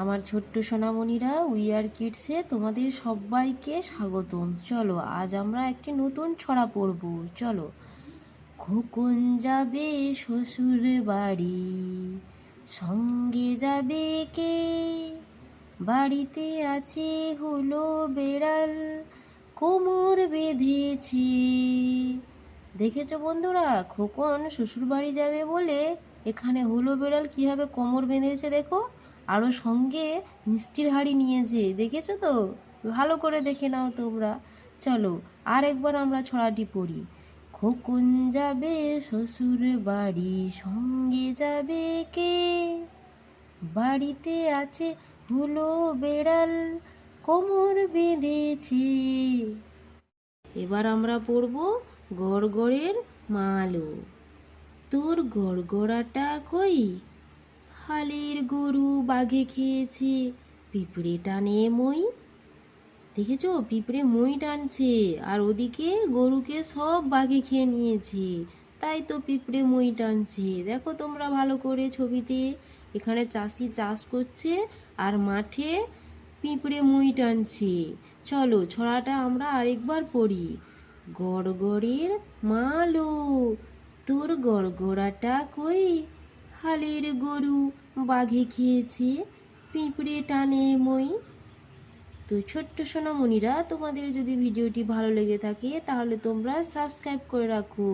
আমার ছোট্ট সোনামণিরা উই আর কিডসে তোমাদের সবাইকে স্বাগতম। চলো, আজ আমরা একটি নতুন ছড়া পড়ব। চলো। খোকন যাবে শ্বশুর বাড়ি, সঙ্গে যাবে কে? বাড়িতে আছে হলো বেড়াল, কোমর বেঁধেছে। দেখেছ বন্ধুরা, খোকন শ্বশুর বাড়ি যাবে বলে এখানে হলো বেড়াল কীভাবে কোমর বেঁধেছে দেখো। আরও সঙ্গে মিষ্টির হাড়ি নিয়েছে দেখেছ তো? ভালো করে দেখে নাও তোমরা। চলো আর একবার আমরা ছড়াটি পড়ি। খোকন যাবে শ্বশুর বাড়ি, সঙ্গে যাবে কে? বাড়িতে আছে হুলো বেড়াল, কোমর বেঁধেছে। এবার আমরা পড়ব গড়গড়ের মালো তোর গড়গড়াটা কই? হালের গরু বাঘে খেয়েছে। পিঁপড়ে টানে মই। দেখেছ? পিঁপড়ে মই টানছে। আর ওদিকে গরুকে সব বাঘে খেয়ে নিয়েছে। তাই তো পিঁপড়ে মই টানছে। দেখো তোমরা ভালো করে ছবিতে। এখানে চাষি চাষ করছে আর মাঠে পিঁপড়ে মই টানছে। চলো, ছড়াটা আমরা আরেকবার পড়ি। গড়গড়ের মালো, তোর গড়গড়াটা কই? হালের গরু বাঘে খেয়েছে, পিঁপড়ে টানে মই। তো ছোট্ট সোনামণিরা, তোমাদের যদি ভিডিওটি ভালো লেগে থাকে, তাহলে তোমরা সাবস্ক্রাইব করে রাখো।